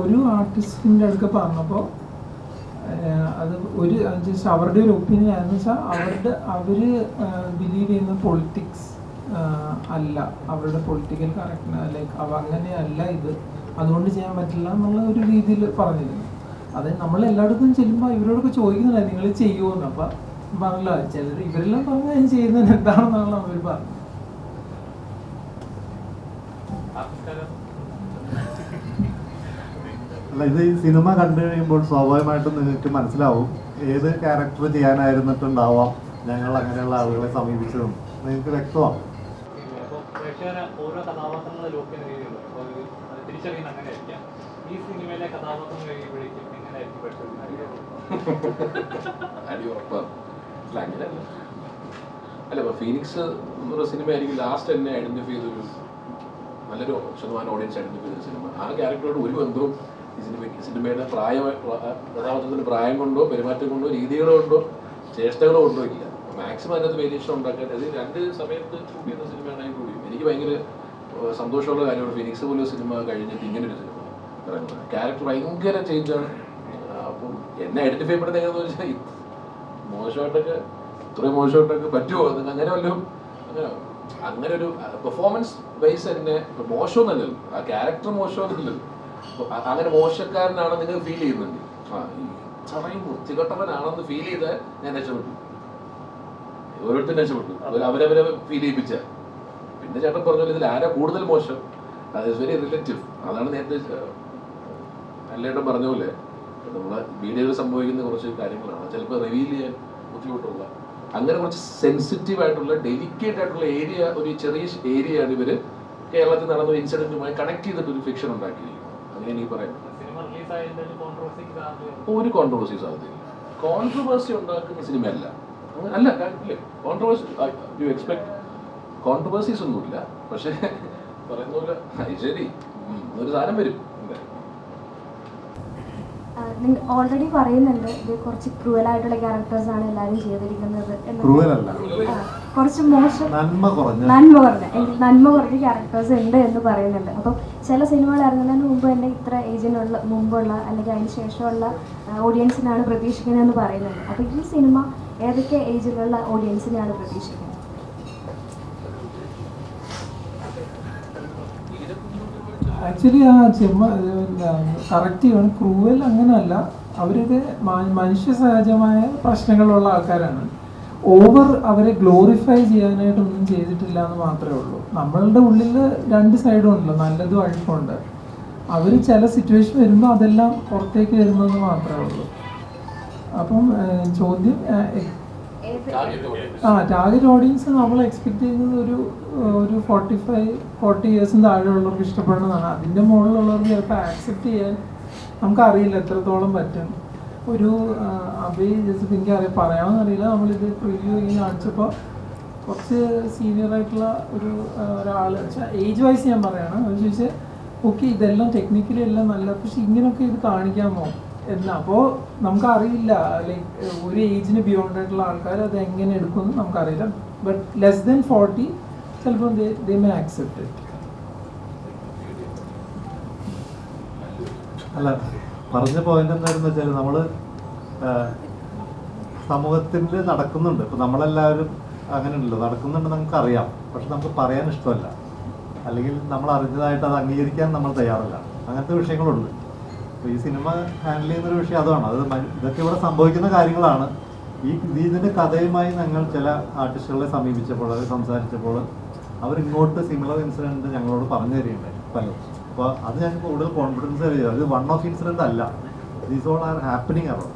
ഒരു ആർട്ടിസ്റ്റിന്റെ അടുക്ക പറഞ്ഞപ്പോൾ അത് ഒരു ജസ്റ്റ് അവരുടെ ഒരു ഒപ്പീനിയൻ ആയിരുന്നു. വെച്ചാൽ അവരുടെ അവർ ബിലീവ് ചെയ്യുന്ന പൊളിറ്റിക്സ് അല്ല. അവരുടെ പൊളിറ്റിക്കൽ കറക്റ്റ് ലൈക്ക് അവ അങ്ങനെയല്ല ഇത്. അതുകൊണ്ട് ചെയ്യാൻ പറ്റില്ല എന്നുള്ള ഒരു രീതിയിൽ പറഞ്ഞിരുന്നു. അത് നമ്മൾ എല്ലായിടത്തും ചെല്ലുമ്പോൾ ഇവരോടൊക്കെ ചോദിക്കുന്നില്ല നിങ്ങൾ ചെയ്യുമോ എന്ന് അപ്പം പറഞ്ഞില്ല. ചിലർ ഇവരെല്ലാം പറഞ്ഞാൽ ഞാൻ ചെയ്യുന്നത് എന്താണെന്നാണല്ലോ അവർ പറഞ്ഞത്. അല്ല ഇത് ഈ സിനിമ കണ്ടു കഴിയുമ്പോൾ സ്വാഭാവികമായിട്ടും നിങ്ങൾക്ക് മനസ്സിലാവും ഏത് ക്യാരക്ടർ ചെയ്യാനായിരുന്നിട്ടുണ്ടാവാം ഞങ്ങൾ അങ്ങനെയുള്ള ആളുകളെ സമീപിച്ചതും. നിങ്ങൾക്ക് വ്യക്തമാണ് ഓരോ കഥാപാത്രങ്ങളെ അപ്പോൾ അങ്ങനെ ഈ സിനിമയിലെ കഥാപാത്രം കഴിയുമ്പോഴേക്കും എങ്ങനെയായിരിക്കും പെട്ടെന്ന് അല്ല അങ്ങനെയല്ല. അല്ല ഇപ്പൊ ഫീനിക്സ് എന്നുള്ള സിനിമ ആയിരിക്കും ലാസ്റ്റ് എന്നെ ഐഡന്റിഫൈ ചെയ്തൊരു നല്ലൊരു ശതമാനം ഓഡിയൻസ് ഐഡന്റിഫൈ ചെയ്ത സിനിമ. ആ ക്യാരക്ടറോട് ഒരു ബന്ധവും സിനിമയുടെ പ്രായ കഥാപാത്രത്തിന്റെ പ്രായം കൊണ്ടോ പെരുമാറ്റം കൊണ്ടോ രീതികളോ കൊണ്ടോ ചേഷ്ടകളോ കൊണ്ടോ ഇല്ല. മാക്സിമം അതിനകത്ത് വേരിയേഷൻ ഉണ്ടാക്കാൻ അത് രണ്ട് സമയത്ത് ഷൂട്ട് ചെയ്യുന്ന സിനിമയാണെങ്കിൽ കൂടിയും എനിക്ക് ഭയങ്കര സന്തോഷമുള്ള കാര്യമാണ് ഫിനിക്സ് പോലെ സിനിമ കഴിഞ്ഞിട്ട് ഇങ്ങനെ ഒരു സിനിമ ഇറങ്ങുന്നത്. ക്യാരക്ടർ ഭയങ്കര ചേഞ്ചാണ് അപ്പം എന്നെ ഐഡന്റിഫൈ പെടുന്നത് എങ്ങനെയാണെന്ന് വെച്ചാൽ മോശമായിട്ടൊക്കെ ഇത്രയും മോശമായിട്ടൊക്കെ പറ്റുമോ എന്ന് അങ്ങനെ വല്ലതും അങ്ങനെ അങ്ങനെ ഒരു പെർഫോമൻസ് വൈസ് തന്നെ ഇപ്പൊ മോശമൊന്നുമല്ലല്ലോ. ആ ക്യാരക്ടർ മോശമൊന്നുമില്ലല്ലോ. അങ്ങനെ മോശക്കാരനാണ് നിങ്ങൾ ഫീൽ ചെയ്യുന്നുണ്ട് ചടയും വൃത്തികെട്ടവനാണെന്ന് ഫീൽ ചെയ്ത് ഞാൻ രക്ഷപ്പെട്ടു. ഓരോരുത്തരും രക്ഷപ്പെട്ടു. അവരവരെ ഫീൽ ചെയ്യിപ്പിച്ച. പിന്നെ ചേട്ടൻ പറഞ്ഞു ഇതിൽ ആരാ കൂടുതൽ മോശം? അത് വെരി റിലേറ്റീവ് അതാണ് നേരത്തെ അല്ലേട്ടൻ പറഞ്ഞ പോലെ നമ്മളെ വീഡിയോയിൽ സംഭവിക്കുന്ന കുറച്ച് കാര്യങ്ങളാണ്. ചിലപ്പോൾ റിവീൽ ചെയ്യാൻ ബുദ്ധിമുട്ടുള്ള അങ്ങനെ കുറച്ച് സെൻസിറ്റീവ് ആയിട്ടുള്ള ഡെലിക്കേറ്റ് ആയിട്ടുള്ള ഏരിയ ഒരു ചെറിയ ഏരിയയാണ് ഇവർ കേരളത്തിൽ നടന്ന ഒരു ഇൻസിഡന്റുമായി കണക്ട് ചെയ്തിട്ട് ഒരു ഫിക്ഷൻ ഉണ്ടാക്കിയിരിക്കുന്നത്. അങ്ങനെ എനിക്ക് പറയാം. സാധ്യത ഒരു കോൺട്രവേഴ്സി സാധ്യതയില്ല. കോൺട്രവേഴ്സി ഉണ്ടാക്കുന്ന സിനിമയല്ല. അല്ല അല്ല കോൺട്രവേഴ്സി യു എക്സ്പെക്ട് കോൺട്രവേഴ്സീസ് ഒന്നുമില്ല. പക്ഷേ പറയുന്ന പോലെ ശരി. ഒരു സാധനം വരും. ഓൾറെഡി പറയുന്നുണ്ട് ഇത് കുറച്ച് ക്രൂവലായിട്ടുള്ള ക്യാരക്ടേഴ്സ് ആണ് എല്ലാവരും ചെയ്തിരിക്കുന്നത്. കുറച്ച് മോശം നന്മ കുറഞ്ഞ. നന്മ കുറഞ്ഞ നന്മ കുറഞ്ഞ ക്യാരക്ടേഴ്സ് ഉണ്ട് എന്ന് പറയുന്നുണ്ട്. അപ്പം ചില സിനിമകൾ ഇറങ്ങുന്നതിന് മുമ്പ് തന്നെ ഇത്ര ഏജിനുള്ള മുമ്പുള്ള അല്ലെങ്കിൽ അതിന് ശേഷമുള്ള ഓഡിയൻസിനാണ് പ്രതീക്ഷിക്കുന്നതെന്ന് പറയുന്നുണ്ട്. അപ്പോൾ ഈ സിനിമ ഏതൊക്കെ ഏജിലുള്ള ഓഡിയൻസിനെയാണ് പ്രതീക്ഷിക്കുന്നത്? ആക്ച്വലി ആ ചെമ്മ കറക്റ്റ് ചെയ്യണം ക്രൂവൽ അങ്ങനെയല്ല അവരൊക്കെ മനുഷ്യ സഹജമായ പ്രശ്നങ്ങളുള്ള ആൾക്കാരാണ്. ഓവർ അവരെ ഗ്ലോറിഫൈ ചെയ്യാനായിട്ടൊന്നും ചെയ്തിട്ടില്ല എന്ന് മാത്രമേ ഉള്ളൂ. നമ്മളുടെ ഉള്ളിൽ രണ്ട് സൈഡും ഉണ്ടല്ലോ. നല്ലതും അഴുക്കുണ്ട് അവർ ചില സിറ്റുവേഷൻ വരുമ്പോൾ അതെല്ലാം പുറത്തേക്ക് വരുന്നതെന്ന് മാത്രമേ ഉള്ളൂ. അപ്പം ചോദ്യം ആ ടാർഗറ്റ് ഓഡിയൻസ് നമ്മൾ എക്സ്പെക്ട് ചെയ്യുന്നത് ഒരു ഒരു ഫോർട്ടി ഫൈവ് ഫോർട്ടി ഇയേഴ്സിന് താഴെയുള്ളവർക്ക് ഇഷ്ടപ്പെടുന്നതാണ്. അതിന്റെ മുകളിലുള്ളവർക്ക് ചിലപ്പോൾ ആക്സെപ്റ്റ് ചെയ്യാൻ നമുക്കറിയില്ല എത്രത്തോളം പറ്റും. ഒരു അഭയ് ജസ്റ്റ് എനിക്ക് അറിയാം. പറയാമെന്ന് അറിയില്ല. നമ്മളിത് പ്രിവ്യൂ ഇങ്ങനെ കാണിച്ചപ്പോൾ കുറച്ച് സീനിയർ ആയിട്ടുള്ള ഒരു ഒരാൾ ഏജ് വൈസ് ഞാൻ പറയാണ്. ചോദിച്ചാൽ ഓക്കെ ഇതെല്ലാം ടെക്നിക്കലി എല്ലാം നല്ല പക്ഷെ ഇങ്ങനെയൊക്കെ ഇത് കാണിക്കാമോ അപ്പോൾ നമുക്കറിയില്ല ലൈക്ക് ഒരു ഏജിന് ബിയോണ്ട് ആയിട്ടുള്ള ആൾക്കാർ അത് എങ്ങനെ എടുക്കുമെന്ന് നമുക്കറിയില്ല. ബട്ട് ലെസ് ദെൻ ഫോർട്ടി ചിലപ്പോൾ ദേ ആക്സെപ്റ്റ് അല്ല പറഞ്ഞ പോയിന്റ് എന്തായിരുന്നു വെച്ചാൽ നമ്മൾ സമൂഹത്തിൽ നടക്കുന്നുണ്ട്. ഇപ്പൊ നമ്മളെല്ലാവരും അങ്ങനെ ഉണ്ടല്ലോ നടക്കുന്നുണ്ട് നമുക്ക് അറിയാം പക്ഷെ നമുക്ക് പറയാൻ ഇഷ്ടമല്ല. അല്ലെങ്കിൽ നമ്മൾ അറിഞ്ഞതായിട്ട് അത് അംഗീകരിക്കാൻ നമ്മൾ തയ്യാറല്ല. അങ്ങനത്തെ വിഷയങ്ങളുണ്ട്. അപ്പോൾ ഈ സിനിമ ഹാൻഡിൽ ചെയ്യുന്ന ഒരു വിഷയം അതാണ്. അത് ഇതൊക്കെ ഇവിടെ സംഭവിക്കുന്ന കാര്യങ്ങളാണ്. ഈ ഇതിന്റെ കഥയുമായി ഞങ്ങൾ ചില ആർട്ടിസ്റ്റുകളെ സമീപിച്ചപ്പോൾ അവർ സംസാരിച്ചപ്പോൾ അവർ ഇങ്ങോട്ട് സിമിലർ ഇൻസിഡന്റ് ഞങ്ങളോട് പറഞ്ഞു തരികയുണ്ടായി പലരും അപ്പോൾ അത് ഞങ്ങൾക്ക് കൂടുതൽ കോൺഫിഡൻസ് തരിക അത് വൺ ഓഫ് ഇൻസിഡന്റ് അല്ല. These all are happening around